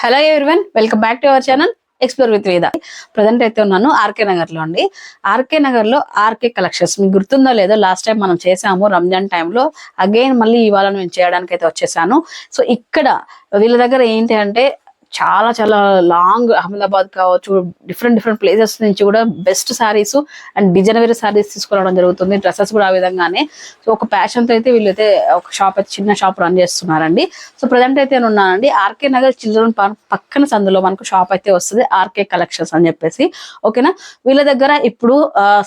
Hello everyone welcome back to our channel explore with Veda present అయితే ఉన్నాను RK నగర్లో అండి. ఆర్కే నగర్లో ఆర్కే కలెక్షన్స్ మీకు గుర్తుందో లేదో లాస్ట్ టైం మనం చేసాము రంజాన్ టైంలో అగైన్ మళ్ళీ ఇవాళ నేను చేయడానికి అయితే వచ్చేసాను. సో ఇక్కడ వీళ్ళ దగ్గర ఏంటి అంటే చాలా చాలా లాంగ్ అహ్మదాబాద్ కావచ్చు డిఫరెంట్ డిఫరెంట్ ప్లేసెస్ నుంచి కూడా బెస్ట్ సారీస్ అండ్ డిజైన్ వేరే సారీస్ తీసుకురావడం జరుగుతుంది డ్రెస్సెస్ కూడా ఆ విధంగానే. సో ఒక passion తో అయితే వీళ్ళైతే ఒక షాప్ అయితే చిన్న షాప్ రన్ చేస్తున్నారండి. సో ప్రజెంట్ అయితే నేను ఉన్నానండి ఆర్కే నగర్ చిల్డ్రన్ పార్క్ పక్కన సందులో మనకు షాప్ అయితే వస్తుంది ఆర్కే కలెక్షన్స్ అని చెప్పేసి. ఓకేనా? వీళ్ళ దగ్గర ఇప్పుడు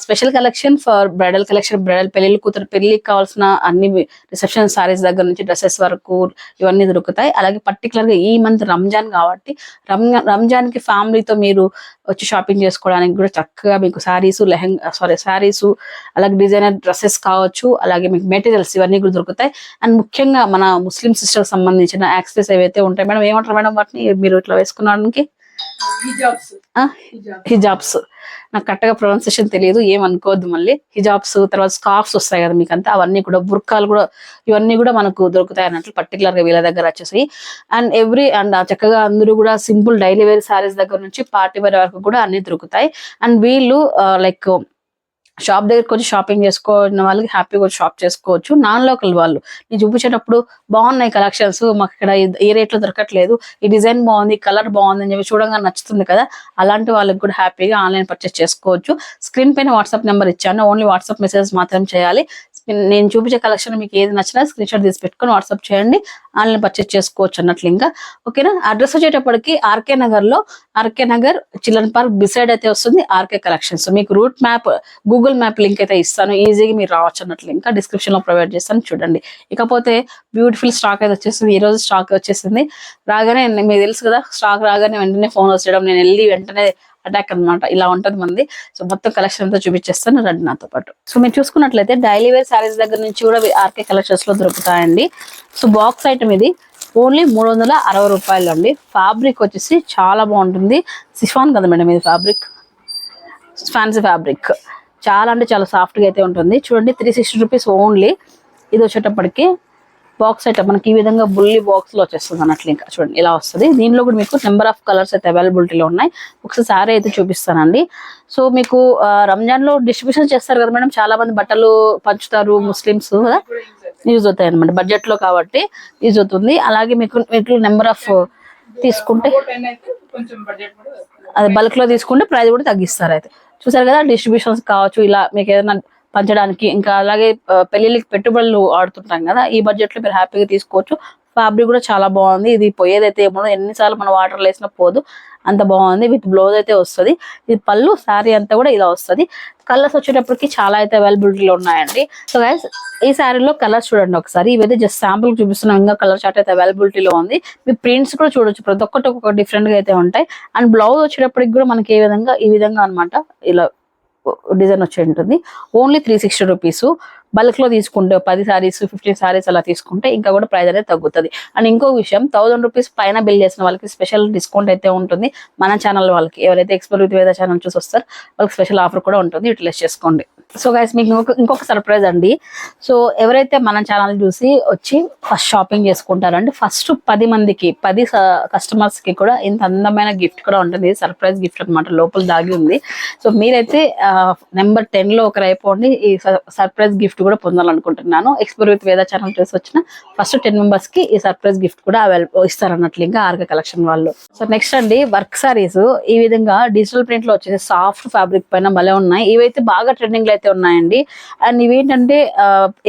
special collection for bridal collection bridal పెళ్ళి కూతురు పెళ్ళికి కావాల్సిన అన్ని రిసెప్షన్ సారీస్ దగ్గర నుంచి డ్రెస్సెస్ వరకు ఇవన్నీ దొరుకుతాయి. అలాగే పర్టికులర్గా ఈ మంత్ రంజాన్ కావాలి కాబట్టి రంజాన్ రంజాన్కి ఫ్యామిలీతో మీరు వచ్చి షాపింగ్ చేసుకోవడానికి కూడా చక్కగా మీకు సారీస్ లెహంగా సారీ సారీస్ అలాగే డిజైనర్ డ్రెస్సెస్ కావచ్చు అలాగే మీకు మెటీరియల్స్ ఇవన్నీ కూడా దొరుకుతాయి. అండ్ ముఖ్యంగా మన ముస్లిం సిస్టర్ సంబంధించిన యాక్సెస్ ఏవైతే ఉంటాయి మేడం ఏమంటారు మేడం వాటిని? మీరు ఇట్లా వేసుకున్నాడానికి హిజాబ్స్. నాకు కరెక్ట్గా ప్రొనౌన్సియేషన్ తెలియదు ఏమనుకోవద్దు మళ్ళీ. హిజాబ్స్ తర్వాత స్కార్ఫ్స్ వస్తాయి కదా మీకు అంతా అవన్నీ కూడా బుర్కాలు కూడా ఇవన్నీ కూడా మనకు దొరుకుతాయి అన్నట్లు పర్టికులర్గా వీళ్ళ దగ్గర వచ్చేసి. అండ్ ఎవ్రీ అండ్ చక్కగా అందరూ కూడా సింపుల్ డైలీ వేర్ సారీస్ దగ్గర నుంచి పార్టీ వేర్ వరకు కూడా అన్ని దొరుకుతాయి. అండ్ వీళ్ళు లైక్ షాప్ దగ్గరకు వచ్చి షాపింగ్ చేసుకున్న వాళ్ళకి హ్యాపీగా వచ్చి షాప్ చేసుకోవచ్చు. నాన్ లోకల్ వాళ్ళు. నేను చూపించేటప్పుడు బాగున్నాయి కలెక్షన్స్. మాకు ఇక్కడ ఏ రేట్లో దొరకట్లేదు. ఈ డిజైన్ బాగుంది కలర్ బాగుంది అని చెప్పి చూడంగా నచ్చుతుంది కదా. అలాంటి వాళ్ళకి కూడా హ్యాపీగా ఆన్లైన్ పర్చేస్ చేసుకోవచ్చు. స్క్రీన్ పైన వాట్సాప్ నెంబర్ ఇచ్చాను. ఓన్లీ వాట్సాప్ మెసేజ్ మాత్రం చేయాలి. నేను చూపించే కలెక్షన్ మీకు ఏది నచ్చినా స్క్రీన్ షాట్ తీసి పెట్టుకొని వాట్సాప్ చేయండి. ఆన్లైన్ పర్చేస్ చేసుకోవచ్చు అన్నట్లు ఇంకా. ఓకేనా అడ్రస్ వచ్చేటప్పటికి ఆర్కే నగర్లో RK Nagar children park beside అయితే వస్తుంది ఆర్కే కలెక్షన్స్ మీకు route map Google map link అయితే ఇస్తాను. ఈజీగా మీరు రావచ్చు అన్నట్లు ఇంకా. డిస్క్రిప్షన్లో ప్రొవైడ్ చేస్తాను. చూడండి. ఇకపోతే బ్యూటిఫుల్ స్టాక్ అయితే వచ్చేసింది ఈ రోజు స్టాక్ వచ్చేసింది. రాగానే మీకు తెలుసు కదా స్టాక్ రాగానే వెంటనే ఫోన్ వచ్చేయడం. నేను వెళ్ళి వెంటనే అటాక్ అనమాట ఇలా ఉంటది మంది. సో మొత్తం కలెక్షన్ అంతా చూపించేస్తాను రండి నాతో పాటు. సో మీరు చూసుకున్నట్లయితే డైలీ వేర్ శారీస్ దగ్గర నుంచి కూడా ఆర్కే కలెక్షన్స్లో దొరుకుతాయండి. సో బాక్స్ ఐటమ్ ఇది ఓన్లీ మూడు వందల అరవై రూపాయలు అండి ఫ్యాబ్రిక్ వచ్చేసి చాలా బాగుంటుంది. సిఫాన్ కదా మేడం ఇది ఫ్యాబ్రిక్ ఫ్యాన్సీ ఫ్యాబ్రిక్ చాలా అంటే చాలా సాఫ్ట్గా అయితే ఉంటుంది. చూడండి త్రీ సిక్స్టీ రూపీస్ ఓన్లీ ఇది వచ్చేటప్పటికి బాక్స్ అయితే మనకి ఈ విధంగా బుల్లి బాక్స్లో వచ్చేస్తుంది అన్నట్లు ఇంకా చూడండి ఇలా వస్తుంది. దీనిలో కూడా మీకు నెంబర్ ఆఫ్ కలర్స్ అయితే అవైలబిలిటీలో ఉన్నాయి. ఒకసారి సారీ అయితే చూపిస్తానండి. సో మీకు రంజాన్లో రంజాన్లో డిస్ట్రిబ్యూషన్ చేస్తారు కదా మేడం చాలా మంది బట్టలు పంచుతారు ముస్లిమ్స్ కదా? యూజ్ అవుతాయి అనమాట బడ్జెట్లో కాబట్టి యూజ్ అవుతుంది. అలాగే మీకు వీటిలో నెంబర్ ఆఫ్ తీసుకుంటే అది బల్క్లో తీసుకుంటే ప్రైస్ కూడా తగ్గిస్తారు అయితే. చూసారు కదా డిస్ట్రిబ్యూషన్స్ కావచ్చు ఇలా మీకు ఏదైనా పంచడానికి. ఇంకా అలాగే ఆ, పెళ్ళిళ్ళకి పెట్టుబడులు ఆడుతుంటాం కదా ఈ బడ్జెట్లో మీరు హ్యాపీగా తీసుకోవచ్చు. ఫ్యాబ్రిక్ కూడా చాలా బాగుంది. ఇది పోయేదైతే ఏమో ఎన్నిసార్లు మనం వాటర్ వేసినా పోదు. అంత బాగుంది. విత్ బ్లౌజ్ అయితే వస్తుంది. ఇది పళ్ళు శారీ అంతా కూడా ఇలా వస్తుంది. కలర్స్ వచ్చేటప్పటికి చాలా అయితే అవైలబిలిటీలో ఉన్నాయండి. సో గైస్ ఈ శారీలో కలర్స్ చూడండి ఒకసారి. ఇవైతే జస్ట్ శాంపుల్ చూపిస్తున్నాం. ఇంకా కలర్ చార్ట్ అయితే అవైలబిలిటీలో ఉంది. మీ ప్రింట్స్ కూడా చూడొచ్చు. ప్రతి ఒక్కటి ఒక్కొక్క డిఫరెంట్గా అయితే ఉంటాయి. అండ్ బ్లౌజ్ వచ్చేటప్పటికి కూడా మనకి ఏ విధంగా ఈ విధంగా అన్నమాట ఇలా డిజైన్ వచ్చి ఉంటుంది. ఓన్లీ త్రీ సిక్స్టీ రూపీస్ బల్క్లో తీసుకుంటే పది సారీస్ ఫిఫ్టీన్ సారీస్ అలా తీసుకుంటే ఇంకా కూడా ప్రైస్ అనేది తగ్గుతుంది. అండ్ ఇంకో విషయం థౌసండ్ రూపీస్ పైన బిల్ చేసిన వాళ్ళకి స్పెషల్ డిస్కౌంట్ అయితే ఉంటుంది. మన ఛానల్ వాళ్ళకి ఎవరైతే ఎక్స్పోర్ విత్ వేద ఛానల్ చూసి వస్తారు వాళ్ళకి స్పెషల్ ఆఫర్ కూడా ఉంటుంది. యూటిలైజ్ చేసుకోండి. సో గైస్ మీకు ఇంకొక ఇంకొక సర్ప్రైజ్ అండి. సో ఎవరైతే మన ఛానల్ చూసి వచ్చి ఫస్ట్ షాపింగ్ చేసుకుంటారంటే ఫస్ట్ పది మందికి పది కస్టమర్స్కి కూడా ఇంత అందమైన గిఫ్ట్ కూడా ఉంటుంది. సర్ప్రైజ్ గిఫ్ట్ అన్నమాట. లోపల దాగి ఉంది. సో మీరైతే నెంబర్ టెన్లో ఒకరు అయిపోండి. ఈ సర్ప్రైజ్ గిఫ్ట్ కూడా పొందాలనుకుంటున్నాను. ఎక్స్పర్ విత్ వేద ఛానల్ చేసి వచ్చిన ఫస్ట్ టెన్ మెంబర్స్కి ఈ సర్ప్రైజ్ గిఫ్ట్ కూడా అవైలబుల్ ఇస్తారన్నట్లు ఇంకా ఆర్గ కలెక్షన్ వాళ్ళు. సో నెక్స్ట్ అండి వర్క్ సారీస్ ఈ విధంగా డిజిటల్ ప్రింట్లో వచ్చేసి సాఫ్ట్ ఫ్యాబ్రిక్ పైన భలే ఉన్నాయి. ఇవైతే బాగా ట్రెండింగ్లో అయితే ఉన్నాయండి. అండ్ ఇవేంటంటే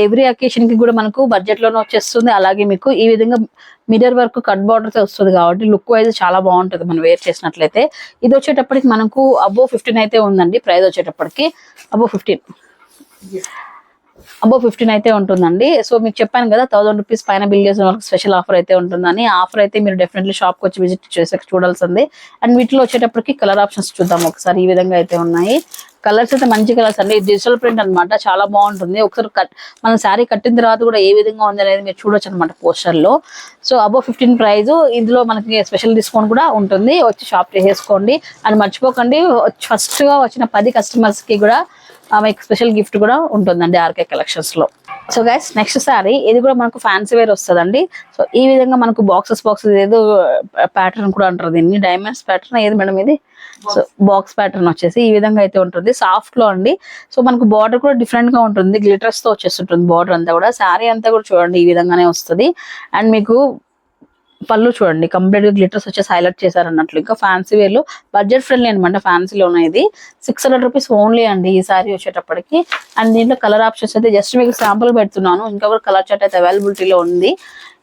ఎవ్రీ అకేషన్కి కూడా మనకు బడ్జెట్లోనే వచ్చేస్తుంది. అలాగే మీకు ఈ విధంగా మిడర్ వర్క్ కట్ బార్డర్ వస్తుంది కాబట్టి లుక్ వైజ్ చాలా బాగుంటుంది మనం వేర్ చేసినట్లయితే. ఇది వచ్చేటప్పటికి మనకు అబో ఫిఫ్టీన్ అయితే ఉందండి ప్రైస్ వచ్చేటప్పటికి అబో ఫిఫ్టీన్ అబో ఫిఫ్టీన్ అయితే ఉంటుందండి. సో మీకు చెప్పాను కదా థౌసండ్ రూపీస్ పైన బిల్ చేసిన వాళ్ళకి స్పెషల్ ఆఫర్ అయితే ఉంటుందని. ఆఫర్ అయితే మీరు డెఫినెట్లీ షాప్కి వచ్చి విజిట్ చేసే చూడాల్సింది. అండ్ వీటిలో వచ్చేటప్పటికి కలర్ ఆప్షన్స్ చూద్దాం ఒకసారి. ఈ విధంగా అయితే ఉన్నాయి. కలర్స్ అయితే మంచి కలర్స్ అండి. డిజిటల్ ప్రింట్ అనమాట చాలా బాగుంటుంది. ఒకసారి కట్ మనం శారీ కట్టిన తర్వాత కూడా ఏ విధంగా ఉంది అనేది మీరు చూడొచ్చు అనమాట పోస్టర్లో సో అబో ఫిఫ్టీన్ ప్రైస్ ఇందులో మనకి స్పెషల్ డిస్కౌంట్ కూడా ఉంటుంది. వచ్చి షాప్ చేసేసుకోండి. అండ్ మర్చిపోకండి ఫస్ట్గా వచ్చిన పది కస్టమర్స్కి కూడా ఆమెకు స్పెషల్ గిఫ్ట్ కూడా ఉంటుందండి ఆర్కే కలెక్షన్స్లో. సో గైస్ నెక్స్ట్ సారీ ఇది కూడా మనకు ఫ్యాన్సీ వేర్ వస్తుందండి. సో ఈ విధంగా మనకు బాక్సెస్ బాక్సెస్ ఏదో uh, ప్యాటర్న్ కూడా అంటారు దీన్ని డైమండ్స్ ప్యాటర్న్ ఏది మేడం ఇది? సో బాక్స్ ప్యాటర్న్ వచ్చేసి ఈ విధంగా అయితే ఉంటుంది. సాఫ్ట్లో అండి. సో మనకు బార్డర్ కూడా డిఫరెంట్గా ఉంటుంది. గ్లిటర్స్తో వచ్చేస్తుంటుంది బార్డర్ అంతా కూడా. శారీ అంతా కూడా చూడండి ఈ విధంగానే వస్తుంది. అండ్ మీకు పళ్ళు చూడండి. కంప్లీట్గా గ్లిటర్స్ వచ్చేసి హైలైట్ చేశారు అన్నట్లు ఇంకా ఫ్యాన్సీ వేర్లో బడ్జెట్ ఫ్రెండ్లీ అనమాట ఫ్యాన్సీలో ఇది. సిక్స్ హండ్రెడ్ రూపీస్ ఓన్లీ అండి ఈ సారీ వచ్చేటప్పటికి. అండ్ దీంట్లో కలర్ ఆప్షన్స్ అయితే జస్ట్ మీకు శాంపుల్ పెడుతున్నాను. ఇంకా కూడా కలర్ చార్ట్ అయితే అవైలబిలిటీలో ఉంది.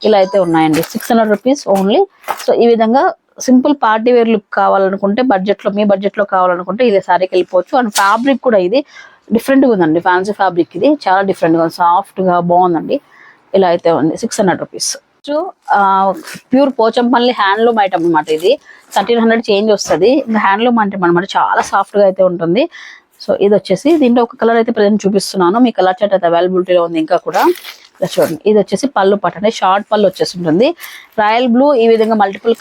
ఇలా అయితే ఉన్నాయండి. Six hundred rupees only so ఈ విధంగా సింపుల్ పార్టీ వేర్ లుక్ కావాలనుకుంటే బడ్జెట్లో మీ బడ్జెట్లో కావాలనుకుంటే ఇది సారీకి వెళ్ళిపోవచ్చు. అండ్ ఫ్యాబ్రిక్ కూడా ఇది డిఫరెంట్గా ఉందండి. ఫ్యాన్సీ ఫ్యాబ్రిక్ ఇది. చాలా డిఫరెంట్గా సాఫ్ట్గా బాగుందండి. ఇలా అయితే ఉంది. Six hundred rupees pure Pochampally handloom item అన్నమాట ఇది. థర్టీన్ హండ్రెడ్ చేంజ్ వస్తుంది. ఇంకా హ్యాండ్లూమ్ అంటే అనమాట చాలా సాఫ్ట్గా అయితే ఉంటుంది. సో ఇది వచ్చేసి దీంట్లో ఒక కలర్ అయితే ప్రజెంట్ చూపిస్తున్నాను. మీ కలర్ చార్ట్ అయితే అవైలబిలిటీలో ఉంది ఇంకా కూడా. చూడండి. ఇది వచ్చేసి పళ్ళు పట్టండి. షార్ట్ పళ్ళు వచ్చేసి ఉంటుంది రాయల్ బ్లూ ఈ విధంగా మల్టిపుల్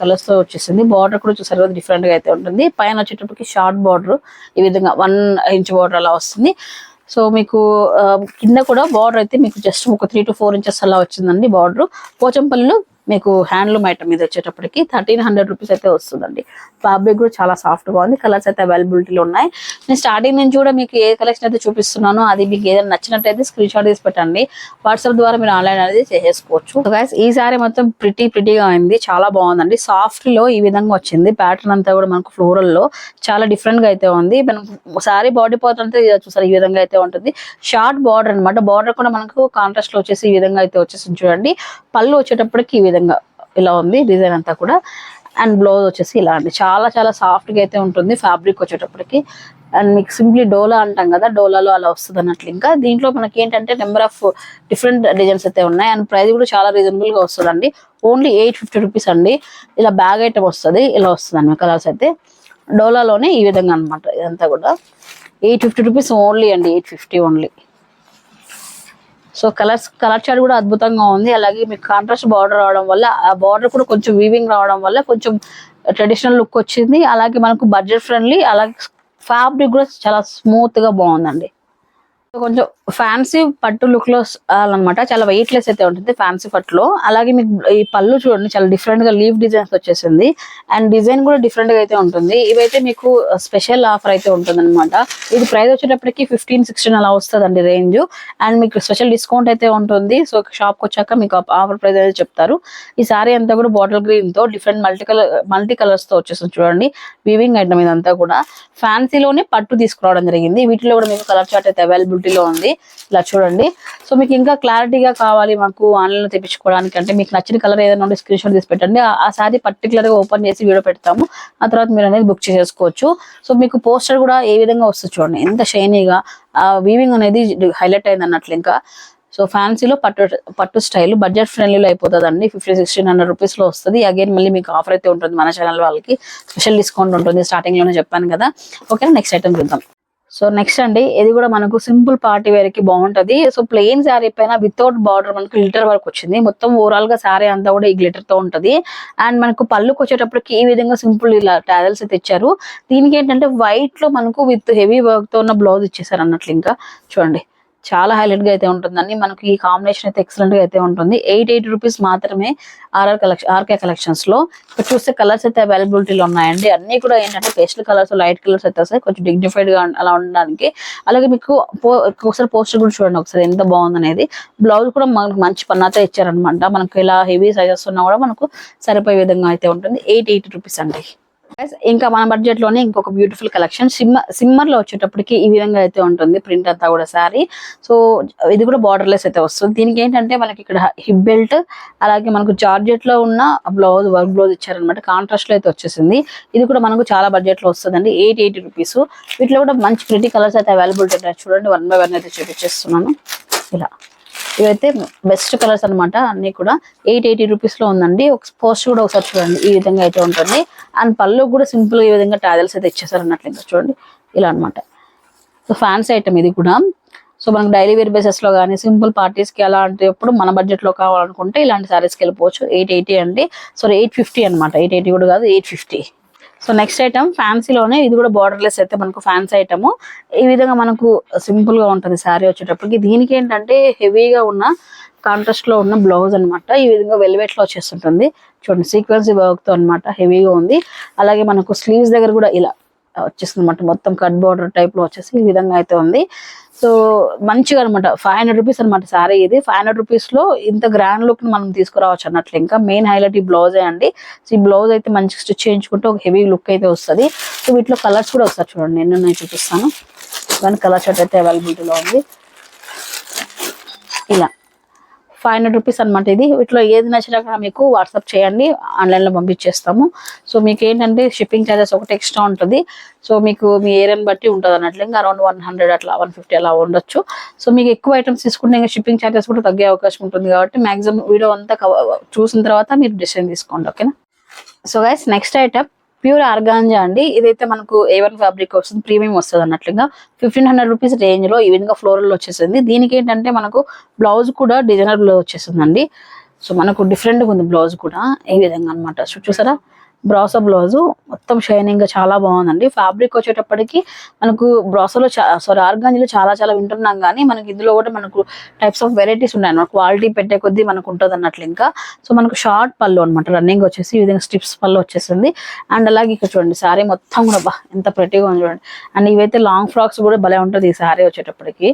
కలర్స్తో వచ్చేసింది. బార్డర్ కూడా చూసారు డిఫరెంట్గా అయితే ఉంటుంది. పైన వచ్చేటప్పటికి షార్ట్ బార్డర్. ఈ విధంగా వన్ ఇంచ్ బార్డర్ అలా వస్తుంది. సో మీకు ఆ, కింద కూడా బార్డర్ అయితే మీకు జస్ట్ ఒక త్రీ టు ఫోర్ ఇంచెస్ అలా వచ్చిందండి బార్డర్ పోచంపల్లిలో మీకు హ్యాండ్లూమ్ ఐటమ్ మీద వచ్చేటప్పటికి థర్టీన్ హండ్రెడ్ రూపీస్ అయితే వస్తుందండి. ఫ్యాబ్రిక్ కూడా చాలా సాఫ్ట్గా ఉంది. కలర్స్ అయితే అవైలబిలిటీలో ఉన్నాయి. నేను స్టార్టింగ్ నుంచి కూడా మీకు ఏ కలెక్షన్ అయితే చూపిస్తున్నానో అది మీకు ఏదైనా నచ్చినట్టయితే స్క్రీన్ షాట్ తీసి పెట్టండి. వాట్సాప్ ద్వారా మీరు ఆన్లైన్ అనేది చేసేసుకోవచ్చు. గైస్ ఈ సారీ మొత్తం ప్రిటీ ప్రిటీగా అయింది చాలా బాగుందండి. సాఫ్ట్లో ఈ విధంగా వచ్చింది. ప్యాటర్న్ అంతా కూడా మనకు ఫ్లోరల్లో చాలా డిఫరెంట్గా అయితే ఉంది. మనం సారీ బాడీ పార్ట్ అంతా చూసారు ఈ విధంగా అయితే ఉంటుంది. షార్ట్ బార్డర్ అన్నమాట. బార్డర్ కూడా మనకు కాంట్రాస్ట్లో వచ్చేసి ఈ విధంగా అయితే వచ్చేసి చూడండి. పళ్ళు వచ్చేటప్పటికి ఈ విధంగా ఇలా ఉంది డిజైన్ అంతా కూడా. అండ్ బ్లౌజ్ వచ్చేసి ఇలా అండి చాలా చాలా సాఫ్ట్గా అయితే ఉంటుంది ఫ్యాబ్రిక్ వచ్చేటప్పటికి. అండ్ మీకు సింప్లీ డోలా అంటాం కదా డోలాలో అలా వస్తుంది అన్నట్లు ఇంకా. దీంట్లో మనకి ఏంటంటే నెంబర్ ఆఫ్ డిఫరెంట్ డిజైన్స్ అయితే ఉన్నాయి. అండ్ ప్రైస్ కూడా చాలా రీజనబుల్గా వస్తుందండి. ఓన్లీ ఎయిట్ ఫిఫ్టీ రూపీస్ అండి. ఇలా బ్యాగ్ ఐటమ్ వస్తుంది ఇలా వస్తుంది అండి కలర్స్ అయితే. డోలాలోనే ఈ విధంగా అన్నమాట ఇదంతా కూడా. ఎయిట్ ఫిఫ్టీ రూపీస్ ఓన్లీ అండి eight fifty only so colours colour chart కూడా అద్భుతంగా ఉంది. అలాగే మీకు కాంట్రాస్ట్ బార్డర్ రావడం వల్ల ఆ బార్డర్ కూడా కొంచెం వీవింగ్ రావడం వల్ల కొంచెం ట్రెడిషనల్ లుక్ వచ్చింది. అలాగే మనకు బడ్జెట్ ఫ్రెండ్లీ అలాగే ఫ్యాబ్రిక్ కూడా చాలా స్మూత్గా బాగుందండి. కొంచెం ఫ్యాన్సీ పట్టు లుక్లో అనమాట చాలా వెయిట్ లెస్ అయితే ఉంటుంది ఫ్యాన్సీ పట్టులో. అలాగే మీకు ఈ పళ్ళు చూడండి చాలా డిఫరెంట్గా లీవ్ డిజైన్స్ వచ్చేసింది. అండ్ డిజైన్ కూడా డిఫరెంట్గా అయితే ఉంటుంది. ఇవైతే మీకు స్పెషల్ ఆఫర్ అయితే ఉంటుంది అనమాట ఇది ప్రైస్ వచ్చేటప్పటికి ఫిఫ్టీన్ సిక్స్టీన్ అలా వస్తుందండి రేంజ్ అండ్ మీకు స్పెషల్ డిస్కౌంట్ అయితే ఉంటుంది. సో షాప్కి వచ్చాక మీకు ఆఫర్ ప్రైస్ అయితే చెప్తారు. ఈ సారీ అంతా కూడా బాటిల్ గ్రీన్తో డిఫరెంట్ మల్టీ కలర్ మల్టీ కలర్స్తో వచ్చేస్తుంది చూడండి. వివింగ్ ఐటమ్ ఇదంతా కూడా. ఫ్యాన్సీలోనే పట్టు తీసుకురావడం జరిగింది. వీటిలో కూడా మీకు కలర్ చార్ట్ అయితే అవైలబిలిటీలో ఉంది. ఇలా చూడండి. సో మీకు ఇంకా క్లారిటీగా కావాలి మాకు ఆన్లైన్లో తెప్పించుకోవడానికి అంటే మీకు నచ్చిన కలర్ ఏదైనా ఉంటే స్క్రీన్ షాట్ తీసి పెట్టండి. ఆ- శారీ పర్టికులర్గా పర్టికులర్గా ఓపెన్ చేసి వీడియో పెడతాము. ఆ తర్వాత మీరు అనేది బుక్ చేసేసుకోవచ్చు సో మీకు పోస్టర్ కూడా ఏ విధంగా వస్తుంది చూడండి. ఎంత షైనీగా ఆ వీవింగ్ అనేది హైలైట్ అయింది అన్నట్లు ఇంకా. సో ఫ్యాన్సీలో పట్టు పట్టు స్టైల్ బడ్జెట్ ఫ్రెండ్లీలో అయిపోతుంది అండి ఫిఫ్టీ సిక్స్టీన్ హండ్రెడ్ రూపీస్లో వస్తుంది. అగైన్ మళ్ళీ మీకు ఆఫర్ అయితే ఉంటుంది మన ఛానల్ వాళ్ళకి. స్పెషల్ డిస్కౌంట్ ఉంటుంది స్టార్టింగ్లోనే చెప్పాను కదా. ఓకే నెక్స్ట్ ఐటమ్ చూద్దాం. సో నెక్స్ట్ అండి ఇది కూడా మనకు సింపుల్ పార్టీ వేర్కి బాగుంటది. సో ప్లెయిన్ శారీ పైన వితౌట్ బార్డర్ మనకు గ్లిటర్ వర్క్ వచ్చింది. మొత్తం ఓవరాల్గా శారీ అంతా కూడా ఈ గ్లిటర్తో ఉంటది. అండ్ మనకు పళ్ళుకి వచ్చేటప్పటికి ఈ విధంగా సింపుల్ ఇలా టాజల్స్ అయితే ఇచ్చారు దీనికి ఏంటంటే వైట్లో మనకు విత్ హెవీ వర్క్తో ఉన్న బ్లౌజ్ ఇచ్చేసారు అన్నట్లు ఇంకా. చూడండి. చాలా హైలైట్గా అయితే ఉంటుందండి. మనకి ఈ కాంబినేషన్ అయితే ఎక్సలెంట్గా అయితే ఉంటుంది. ఎయిట్ ఎయిట్ రూపీస్ మాత్రమే R R collection R K కలెక్షన్స్లో. ఇక్కడ చూస్తే కలర్స్ అయితే అవైలబిలిటీలో ఉన్నాయండి. అన్ని కూడా ఏంటంటే పేస్టల్ కలర్స్ లైట్ కలర్స్ అయితే వస్తాయి. కొంచెం డిగ్నిఫైడ్గా అలా ఉండడానికి. అలాగే మీకు ఒకసారి పోస్టర్ కూడా చూడండి ఒకసారి ఎంత బాగుంది అనేది బ్లౌజ్ కూడా మనకు మంచి పన్నాతో ఇచ్చారనమాట మనకు ఇలా హెవీ సైజెస్ ఉన్నా కూడా మనకు సరిపోయే విధంగా అయితే ఉంటుంది. ఎయిట్ ఎయిటీ రూపీస్ అండి. ఇంకా మన బడ్జెట్లోనే ఇంకొక బ్యూటిఫుల్ కలెక్షన్ సిమ్మర్ సిమ్మర్లో వచ్చేటప్పటికి ఈ విధంగా అయితే ఉంటుంది. ప్రింట్ అంతా కూడా సారీ సో ఇది కూడా బార్డర్లెస్ అయితే వస్తుంది. దీనికి ఏంటంటే మనకి ఇక్కడ హిప్ బెల్ట్ అలాగే మనకు జార్జెట్లో ఉన్న బ్లౌజ్ వర్క్ బ్లౌజ్ ఇచ్చారనమాట కాంట్రాస్ట్లో అయితే వచ్చేసింది. ఇది కూడా మనకు చాలా బడ్జెట్లో వస్తుందండి. ఎయిట్ ఎయిటీ రూపీస్ వీటిలో కూడా మంచి ప్రిటీ కలర్స్ అయితే అవైలబిలిటీ చూడండి వన్ బై వన్ అయితే చూపించేస్తున్నాను. ఇలా. ఇవైతే బెస్ట్ కలర్స్ అన్నమాట అన్ని కూడా. ఎయిట్ ఎయిటీ రూపీస్లో ఉందండి. ఒక పోస్ట్ కూడా ఒకసారి చూడండి ఈ విధంగా అయితే ఉంటుంది. అండ్ పళ్ళు కూడా సింపుల్ ఈ విధంగా టాదల్స్ అయితే ఇచ్చేసారు అన్నట్లు ఇంకా చూడండి. ఇలా అన్నమాట. సో ఫ్యాన్సీ ఐటమ్ ఇది కూడా. సో మనకు డైలీ వేర్ బేసెస్లో కానీ సింపుల్ పార్టీస్కి అలాంటప్పుడు మన బడ్జెట్లో కావాలనుకుంటే ఇలాంటి సారీస్కి వెళ్ళిపోవచ్చు. ఎయిట్ ఎయిటీ అండి. సో ఎయిట్ ఫిఫ్టీ అనమాట ఎయిట్ ఎయిటీ కూడా కాదు eight fifty so next item ఫ్యాన్సీలోనే ఇది కూడా బార్డర్లెస్ అయితే మనకు ఫ్యాన్సీ ఐటమ్ ఈ విధంగా మనకు సింపుల్గా ఉంటుంది శారీ వచ్చేటప్పటికి. దీనికి ఏంటంటే హెవీగా ఉన్న కాంట్రాస్ట్లో ఉన్న బ్లౌజ్ అన్నమాట. ఈ విధంగా వెల్వెట్లో వచ్చేస్తుంటుంది. చూడండి సీక్వెన్సీ వర్క్తో అనమాట హెవీగా ఉంది. అలాగే మనకు స్లీవ్స్ దగ్గర కూడా ఇలా వచ్చేసింది అనమాట మొత్తం కట్ బార్డర్ టైప్లో వచ్చేసి ఈ విధంగా అయితే ఉంది. సో మంచిగా అనమాట ఫైవ్ హండ్రెడ్ రూపీస్ అనమాట సారీ ఇది. ఫైవ్ హండ్రెడ్ రూపీస్లో ఇంత గ్రాండ్ లుక్ని మనం తీసుకురావచ్చు అన్నట్లు. ఇంకా మెయిన్ హైలైట్ ఈ బ్లౌజే అండి. సో ఈ బ్లౌజ్ అయితే మంచిగా స్టిచ్ చేయించుకుంటే ఒక హెవీ లుక్ అయితే వస్తుంది. సో వీటిలో కలర్స్ కూడా ఒకసారి చూడండి. నేను నేను చూపిస్తాను. దాని కలర్ షర్ట్ అయితే అవైలబిలిటీలో ఉంది. ఇలా. ఫైవ్ హండ్రెడ్ రూపీస్ అనమాట ఇది. వీటిలో ఏది నచ్చినా కూడా మీకు వాట్సాప్ చేయండి. ఆన్లైన్లో పంపించేస్తాము. సో మీకు ఏంటంటే షిప్పింగ్ ఛార్జెస్ ఒకటి ఎక్స్ట్రా ఉంటుంది. సో మీకు మీ ఏరియాని బట్టి ఉంటుంది అన్నట్లు. ఇంకా అరౌండ్ వన్ హండ్రెడ్ అట్లా వన్ ఫిఫ్టీ అలా ఉండొచ్చు. సో మీకు ఎక్కువ ఐటమ్స్ తీసుకుంటే ఇంకా షిప్పింగ్ ఛార్జెస్ కూడా తగ్గే అవకాశం ఉంటుంది కాబట్టి మాక్సిమం వీడియో అంతా చూసిన తర్వాత మీరు డిసిషన్ తీసుకోండి ఓకేనా? So guys next item pure organza అండి. ఇదైతే మనకు ఏవన్ ఫ్యాబ్రిక్ వస్తుంది ప్రీమియం వస్తుంది అన్నట్లుగా. ఫిఫ్టీన్ హండ్రెడ్ రూపీస్ రేంజ్లో ఈ విధంగా ఫ్లోరల్ వచ్చేసింది. దీనికి ఏంటంటే మనకు బ్లౌజ్ కూడా డిజైనర్ బ్లౌజ్ వచ్చేసిందండి. సో మనకు డిఫరెంట్ ఉంది బ్లౌజ్ కూడా ఈ విధంగా అనమాట చూసారా? Brasso blouse. మొత్తం షైనింగ్ చాలా బాగుందండి. ఫ్యాబ్రిక్ వచ్చేటప్పటికి మనకు బ్రాసోలో సారీ ఆర్గాంజీలో చాలా చాలా వింటున్నాం కానీ మనకి ఇందులో కూడా మనకు టైప్స్ ఆఫ్ వెరైటీస్ ఉన్నాయి అన్నమాట. క్వాలిటీ పెట్టే కొద్దీ మనకు ఉంటుంది అన్నట్లు ఇంకా. సో మనకు షార్ట్ పళ్ళు అనమాట రన్నింగ్ వచ్చేసి ఈ విధంగా స్టిప్స్ పళ్ళు వచ్చేసింది. అండ్ అలాగే ఇక్కడ చూడండి శారీ మొత్తం కూడా బా ఎంత ప్రతిగా ఉంది చూడండి. అండ్ ఇవైతే లాంగ్ ఫ్రాక్స్ కూడా భలే ఉంటుంది ఈ శారీ వచ్చేటప్పటికి.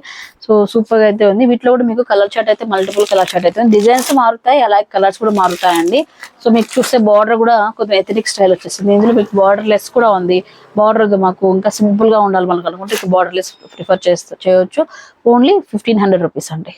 సో సూపర్గా అయితే ఉంది. వీటిలో కూడా మీకు కలర్ చార్ట్ అయితే మల్టిపుల్ కలర్ చార్ట్ అయితే డిజైన్స్ మారుతాయి అలాగే కలర్స్ కూడా మారుతాయండి. సో మీకు చూస్తే బార్డర్ కూడా కొంచెం ఎథనిక్ స్టైల్ వచ్చేసింది. ఇందులో మీకు బార్డర్ లెస్ కూడా ఉంది. బార్డర్ మాకు ఇంకా సింపుల్గా ఉండాలి మనకు అనుకుంటే బార్డర్ లెస్ ప్రిఫర్ చేస్తూ చేయొచ్చు. ఓన్లీ ఫిఫ్టీన్ హండ్రెడ్ రూపీస్ అండి.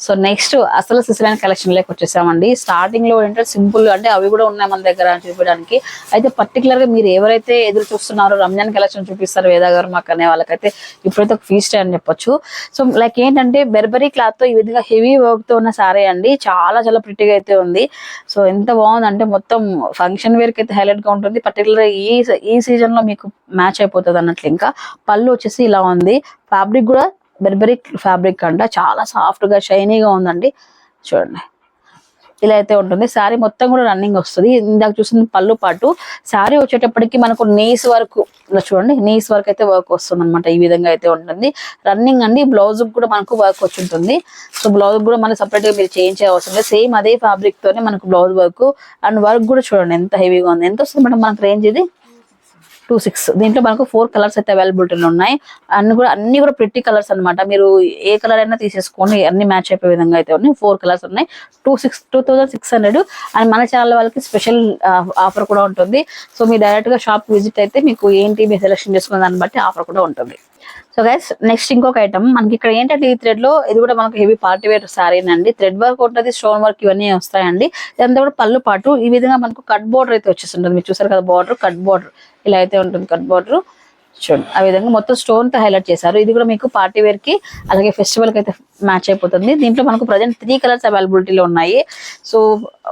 సో నెక్స్ట్ అసలు సిసిలైన కలెక్షన్ లేక వచ్చేసామండి. స్టార్టింగ్లో ఏంటంటే సింపుల్ అంటే అవి కూడా ఉన్నాయి మన దగ్గర చూపించడానికి అయితే పర్టికులర్గా మీరు ఎవరైతే ఎదురు చూస్తున్నారో రంజాన్ కలెక్షన్ చూపిస్తారు వేదా గారు మాకు అనే వాళ్ళకైతే ఇప్పుడైతే ఒక ఫీస్ట్ అని చెప్పొచ్చు. సో లైక్ ఏంటంటే బెర్బరీ క్లాత్తో ఈ విధంగా హెవీ వర్క్తో ఉన్న సారీ అండి. చాలా చాలా ప్రిటీగా అయితే ఉంది. సో ఎంత బాగుందంటే మొత్తం ఫంక్షన్ వేర్కి అయితే హైలైట్గా ఉంటుంది. పర్టికులర్ ఈ ఈ సీజన్లో మీకు మ్యాచ్ అయిపోతుంది అన్నట్లు ఇంకా. పళ్ళు వచ్చేసి ఇలా ఉంది. ఫ్యాబ్రిక్ కూడా బెర్బరీ ఫ్యాబ్రిక్ అంట. చాలా సాఫ్ట్గా షైనీగా ఉందండి. చూడండి. ఇలా అయితే ఉంటుంది. శారీ మొత్తం కూడా రన్నింగ్ వస్తుంది. ఇందాక చూసింది పళ్ళు పాటు. శారీ వచ్చేటప్పటికి మనకు నీస్ వరకు చూడండి నీస్ వరకు అయితే వర్క్ వస్తుంది అనమాట ఈ విధంగా అయితే ఉంటుంది. రన్నింగ్ అండి. బ్లౌజ్ కూడా మనకు వర్క్ వచ్చి ఉంటుంది సో బ్లౌజ్ కూడా మనకి సపరేట్గా మీరు చేయించే అవసరం లేదు. సేమ్ అదే ఫ్యాబ్రిక్ తోనే మనకు బ్లౌజ్ వర్క్ అండ్ వర్క్ కూడా చూడండి. ఎంత హెవీగా ఉంది. ఎంత వస్తుంది మేడం మనకు రేంజ్ ఇది? టూ సిక్స్ దీంట్లో మనకు ఫోర్ కలర్స్ అయితే అవైలబిలిటీ ఉన్నాయి. అన్ని కూడా అన్ని కూడా ప్రిట్టి కలర్స్ అన్నమాట. మీరు ఏ కలర్ అయినా తీసేసుకోండి. అన్ని మ్యాచ్ అయిపోయే విధంగా అయితే ఉన్నాయి. ఫోర్ కలర్స్ ఉన్నాయి. Two six two thousand six hundred and మన ఛానల్ వాళ్ళకి స్పెషల్ ఆఫర్ కూడా ఉంటుంది. సో మీరు డైరెక్ట్గా షాప్ విజిట్ అయితే మీకు ఏంటి మీరు సెలెక్షన్ చేసుకున్న దాన్ని బట్టి ఆఫర్ కూడా ఉంటుంది. సో గైస్ నెక్స్ట్ ఇంకొక ఐటమ్ మనకి ఇక్కడ ఏంటంటే ఈ థ్రెడ్లో ఇది కూడా మనకు హెవీ పార్టీ వేర్ సారీ అండి. థ్రెడ్ వర్క్ ఉంటుంది స్టోన్ వర్క్ ఇవన్నీ వస్తాయండి. ఇదంతా కూడా పళ్ళు పాటు. ఈ విధంగా మనకు కట్ బోర్డర్ అయితే వచ్చేస్తుంటుంది మీరు చూసారు కదా బార్డర్ కట్ బోర్డర్ ఇలా అయితే ఉంటుంది కట్ బోర్డర్ చూడండి ఆ విధంగా మొత్తం స్టోన్తో హైలైట్ చేశారు. ఇది కూడా మీకు పార్టీ వేర్కి అలాగే ఫెస్టివల్కి అయితే మ్యాచ్ అయిపోతుంది. దీంట్లో మనకు ప్రజెంట్ త్రీ కలర్స్ అవైలబిలిటీలో ఉన్నాయి. సో